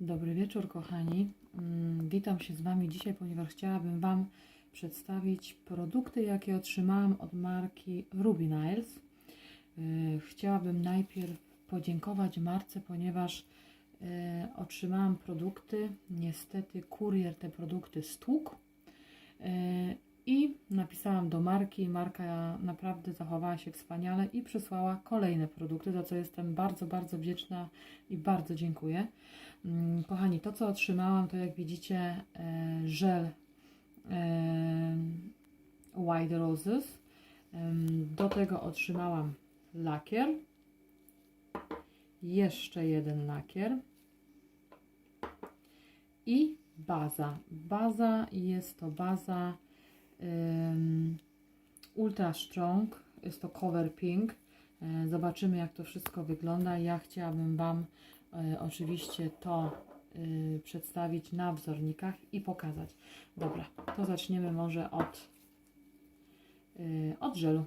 Dobry wieczór, kochani. Mm, Witam się z Wami dzisiaj, ponieważ chciałabym Wam przedstawić produkty, jakie otrzymałam od marki Ruby Niles. Yy, Chciałabym najpierw podziękować marce, ponieważ yy, otrzymałam produkty. Niestety kurier te produkty stłukł. I napisałam do marki. Marka naprawdę zachowała się wspaniale i przysłała kolejne produkty, za co jestem bardzo, bardzo wdzięczna i bardzo dziękuję. Mm, Kochani, to co otrzymałam, to jak widzicie e, żel e, White Roses. Do tego otrzymałam lakier. Jeszcze jeden lakier. I baza. Baza jest to baza Ultra Strong. Jest to Cover Pink. E, Zobaczymy jak to wszystko wygląda. Ja chciałabym Wam e, oczywiście to e, przedstawić na wzornikach i pokazać. Dobra, to zaczniemy może od, od żelu.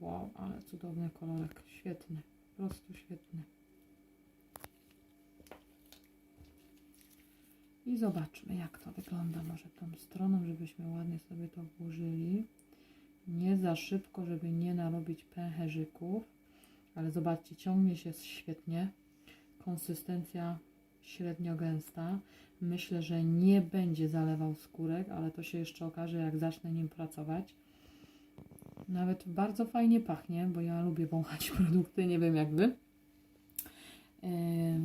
Wow, ale cudowny kolorek, świetny, po prostu świetny. I zobaczmy jak to wygląda może tą stroną, żebyśmy ładnie sobie to włożyli. Nie za szybko, żeby nie narobić pęcherzyków. Ale zobaczcie, ciągnie się świetnie. Konsystencja średnio gęsta. Myślę, że nie będzie zalewał skórek, ale to się jeszcze okaże, jak zacznę nim pracować. Nawet bardzo fajnie pachnie, bo ja lubię wąchać produkty, nie wiem jak wy.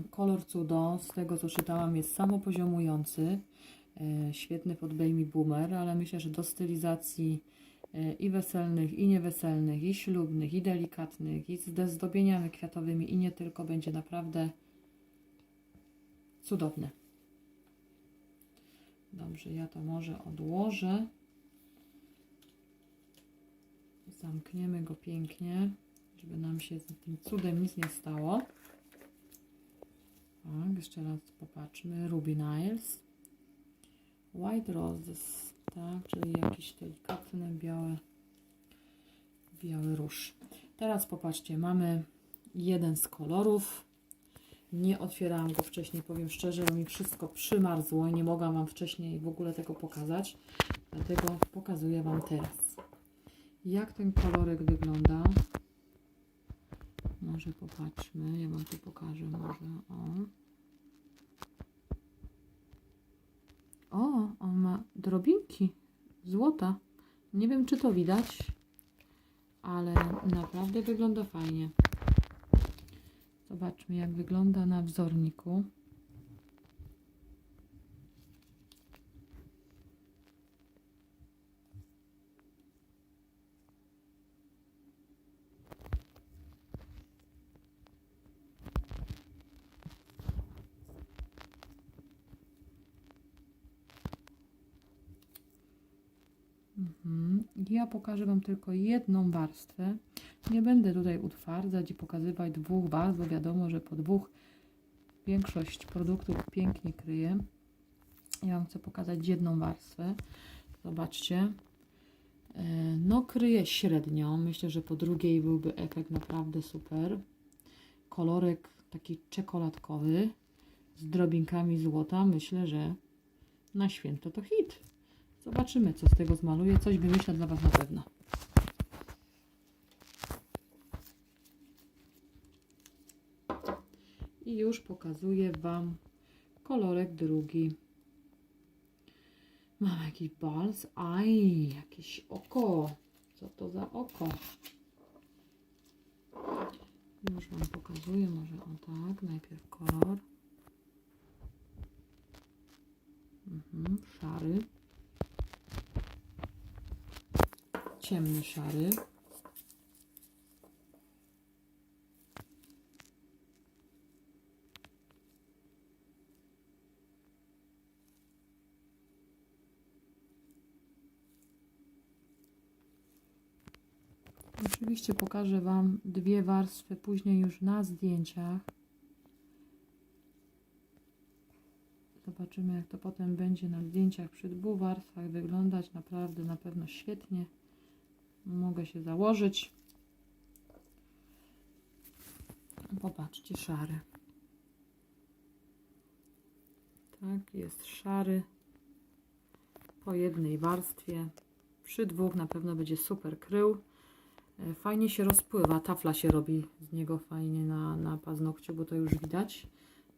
Kolor cudo, z tego co czytałam, jest samopoziomujący. E, Świetny pod baby boomer, ale myślę, że do stylizacji e, i weselnych, i nieweselnych, i ślubnych, i delikatnych, i z zdobieniami kwiatowymi, i nie tylko, będzie naprawdę cudowny. Dobrze, ja to może odłożę. Zamkniemy go pięknie, żeby nam się z tym cudem nic nie stało. Tak, jeszcze raz popatrzmy. Ruby Niles. White Roses, tak, czyli jakiś delikatny biały, biały róż. Teraz popatrzcie, mamy jeden z kolorów. Nie otwierałam go wcześniej, powiem szczerze, bo mi wszystko przymarzło i nie mogłam Wam wcześniej w ogóle tego pokazać. Dlatego pokazuję Wam teraz. Jak ten kolorek wygląda? Może popatrzmy, ja Wam tu pokażę może, o. O, on ma drobinki złota. Nie wiem, czy to widać, ale naprawdę wygląda fajnie. Zobaczmy, jak wygląda na wzorniku. Mhm. Ja pokażę Wam tylko jedną warstwę. Nie będę tutaj utwardzać i pokazywać dwóch warstw, bo wiadomo, że po dwóch większość produktów pięknie kryje. Ja Wam chcę pokazać jedną warstwę. Zobaczcie. E, No, kryje średnio. Myślę, że po drugiej byłby efekt naprawdę super. Kolorek taki czekoladkowy z drobinkami złota. Myślę, że na święto to hit. Zobaczymy, co z tego zmaluję. Coś wymyślę dla Was na pewno. I już pokazuję Wam kolorek drugi. Mam jakiś bals. Aj, jakieś oko. Co to za oko? Już Wam pokazuję, może o tak. Najpierw kolor. Mhm, szary. Ciemny szary. Oczywiście pokażę Wam dwie warstwy później już na zdjęciach. Zobaczymy jak to potem będzie na zdjęciach przy dwóch warstwach wyglądać. Naprawdę na pewno świetnie. Mogę się założyć. Popatrzcie, szary. Tak, jest szary. Po jednej warstwie. Przy dwóch na pewno będzie super krył. E, Fajnie się rozpływa. Tafla się robi z niego fajnie na, na paznokciu, bo to już widać.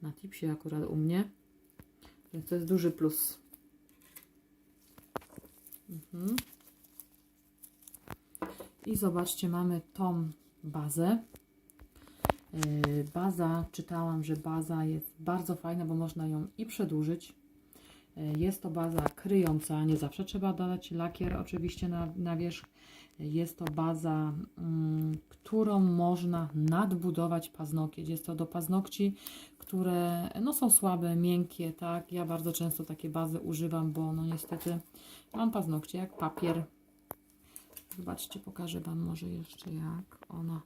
Na tipsie akurat u mnie. Więc to jest duży plus. Mhm. I zobaczcie, mamy tą bazę. Yy, Baza, czytałam, że baza jest bardzo fajna, bo można ją i przedłużyć. Yy, Jest to baza kryjąca, nie zawsze trzeba dodać lakier oczywiście na, na wierzch. Jest to baza, mm, którą można nadbudować paznokieć. Jest to do paznokci, które no, są słabe, miękkie, tak. Ja bardzo często takie bazy używam, bo no niestety mam paznokcie jak papier. Zobaczcie, pokażę Wam może jeszcze jak ona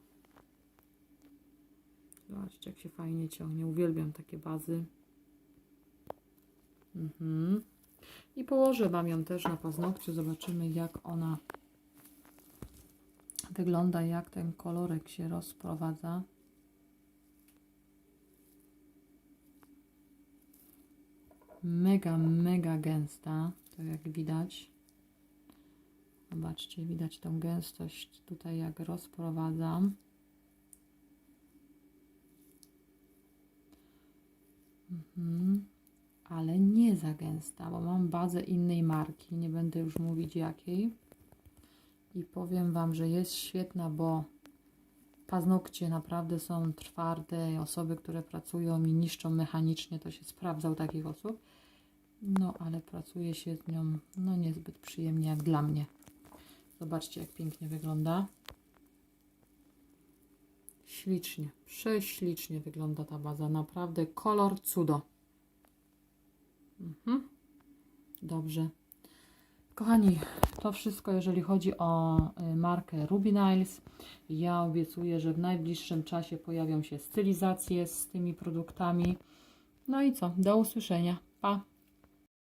Zobaczcie, jak się fajnie ciągnie. Uwielbiam takie bazy. Mhm. I położę Wam ją też na paznokciu. Zobaczymy, jak ona wygląda, jak ten kolorek się rozprowadza. Mega, mega gęsta, to jak widać. Zobaczcie, widać tą gęstość tutaj, jak rozprowadzam. Mhm. Ale nie za gęsta, bo mam bazę innej marki, nie będę już mówić jakiej. I powiem Wam, że jest świetna, bo paznokcie naprawdę są twarde. Osoby, które pracują i niszczą mechanicznie, to się sprawdza u takich osób. No, ale pracuje się z nią no niezbyt przyjemnie jak dla mnie. Zobaczcie, jak pięknie wygląda. Ślicznie, prześlicznie wygląda ta baza. Naprawdę kolor cudo. Mhm. Dobrze. Kochani, to wszystko jeżeli chodzi o y, markę Ruby Niles. Ja obiecuję, że w najbliższym czasie pojawią się stylizacje z tymi produktami. No i co? Do usłyszenia. Pa!